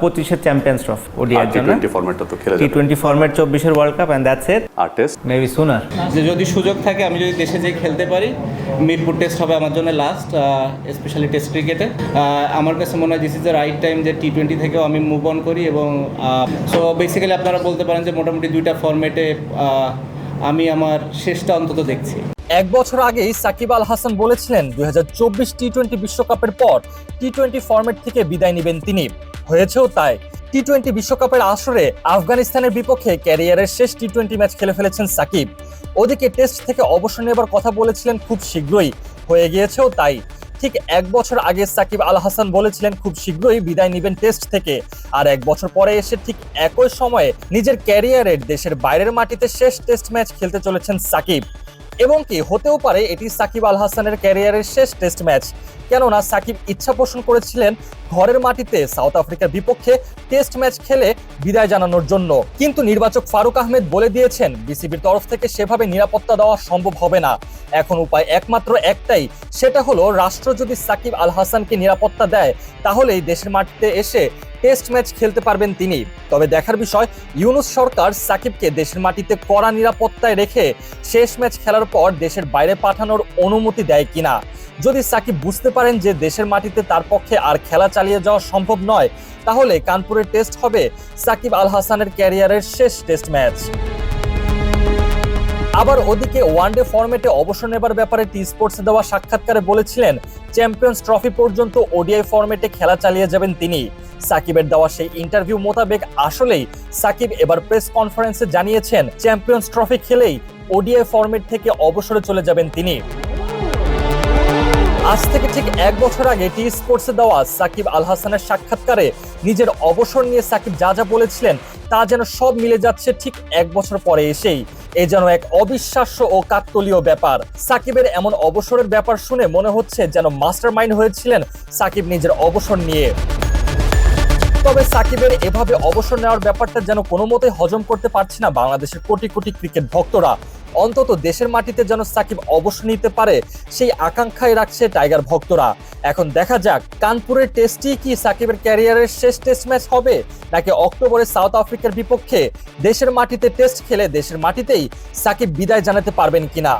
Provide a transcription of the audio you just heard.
পঁচিশের champions trophy ওডিআর টি জন্য। Twenty ফরম্যাটটা তো খেলে টি টোয়েন্টি ফর্মেট চব্বিশের world cup and that's it R test maybe sooner যে যদি সুযোগ থাকে আমি যদি দেশে যেয়ে খেলতে পারি মিরপুর টেস্ট হবে আমার জন্য লাস্ট স্পেশালি টেস্ট ক্রিকেটে আমার কাছে মনে হয় this is the right time যে টি টোয়েন্টি থেকেও আমি মুভ অন করি এবং সো বেসিক্যালি আপনারা বলতে পারেন যে মোটামুটি দুইটা ফরম্যাটে আমি আমার শেষটা অন্তত দেখছি। এক বছর আগেই সাকিব আল হাসান বলেছিলেন দুই হাজার চব্বিশ টি টোয়েন্টি বিশ্বকাপের পর টি টোয়েন্টি ফরম্যাট থেকে বিদায় নেবেন তিনি। হয়েছেও তাই। টি টোয়েন্টি বিশ্বকাপের আসরে আফগানিস্তানের বিপক্ষে ক্যারিয়ারের শেষ টি টোয়েন্টি ম্যাচ খেলে ফেলেছেন সাকিব। ওদিকে টেস্ট থেকে অবসর নেবার কথা বলেছিলেন খুব শীঘ্রই, হয়ে গিয়েছেও তাই। ঠিক এক বছর আগে সাকিব আল হাসান বলেছিলেন খুব শীঘ্রই বিদায় নেবেন টেস্ট থেকে। আর এক বছর পরে এসে ঠিক একই সময়ে নিজের ক্যারিয়ারের দেশের বাইরের মাটিতে শেষ টেস্ট ম্যাচ খেলতে চলেছেন সাকিব। এবং কি, হতেও পারে এটি সাকিব আল হাসানের ক্যারিয়ারের শেষ টেস্ট ম্যাচ। কেননা সাকিব ইচ্ছা পোষণ করেছিলেন ঘরের মাটিতে সাউথ আফ্রিকার বিপক্ষে টেস্ট ম্যাচ খেলে বিদায় জানানোর জন্য। কিন্তু নির্বাচক ফারুক আহমেদ বলে দিয়েছেন, বিসিবির তরফ থেকে সেভাবে নিরাপত্তা দেওয়া সম্ভব হবে না। এখন উপায় একমাত্র একটাই, সেটা হলো রাষ্ট্র যদি সাকিব আল হাসানকে নিরাপত্তা দেয়, তাহলেই দেশের মাটিতে এসে টেস্ট ম্যাচ খেলতে পারবেন তিনি। তবে দেখার বিষয়, ইউনুস সরকার সাকিবকে দেশের মাটিতে কড়া নিরাপত্তায় রেখে শেষ ম্যাচ খেলার পর দেশের বাইরে পাঠানোর অনুমতি দেয় কিনা। যদি সাকিব বুঝতে পারেন যে দেশের মাটিতে তার পক্ষে আর খেলা চালিয়ে যাওয়া সম্ভব নয়, তাহলে কানপুরের টেস্ট হবে সাকিব আল হাসানের ক্যারিয়ারের শেষ টেস্ট ম্যাচ। আবার ওদিকে ওয়ানডে ফরম্যাটে অবসর নেবার ব্যাপারে টি স্পোর্টসে দেওয়া সাক্ষাৎকারে বলেছিলেন, চ্যাম্পিয়ন্স ট্রফি পর্যন্ত ওডিআই ফরম্যাটে খেলা চালিয়ে যাবেন তিনি। সাকিবের দেওয়া সেই ইন্টারভিউ মোতাবেক আসলেই সাকিব এবার প্রেস কনফারেন্সে জানিয়েছেন, চ্যাম্পিয়ন্স ট্রফি খেলেই ওডিআই ফরম্যাট থেকে অবসরে চলে যাবেন তিনি। আজ থেকে ঠিক এক বছর আগে টি স্পোর্টসে দেওয়া সাকিব আল হাসানের সাক্ষাৎকারে নিজের অবসর নিয়ে সাকিব যা যা বলেছিলেন তা যেন সব মিলে যাচ্ছে ঠিক এক বছর পরে এসেই। এ যেন এক অবিশ্বাস্য ও কাকতলীয় ব্যাপার। সাকিবের এমন অবসরের ব্যাপার শুনে মনে হচ্ছে যেন মাস্টার মাইন্ড হয়েছিলেন সাকিব নিজের অবসর নিয়ে। তবে সাকিবের এভাবে অবসর নেওয়ার ব্যাপারটা যেন কোনো মতেই হজম করতে পারছে না বাংলাদেশের কোটি কোটি ক্রিকেট ভক্তরা। অন্তত দেশের মাটিতে যেন সাকিব অবসর নিতে পারে, সেই আকাঙ্ক্ষায় রাখছে টাইগার ভক্তরা। এখন দেখা যাক, কানপুরের টেস্টই কি সাকিবের ক্যারিয়ারের শেষ টেস্ট ম্যাচ হবে, নাকি অক্টোবরে সাউথ আফ্রিকার বিপক্ষে দেশের মাটিতে টেস্ট খেলে দেশের মাটিতেই সাকিব বিদায় জানাতে পারবেন কিনা।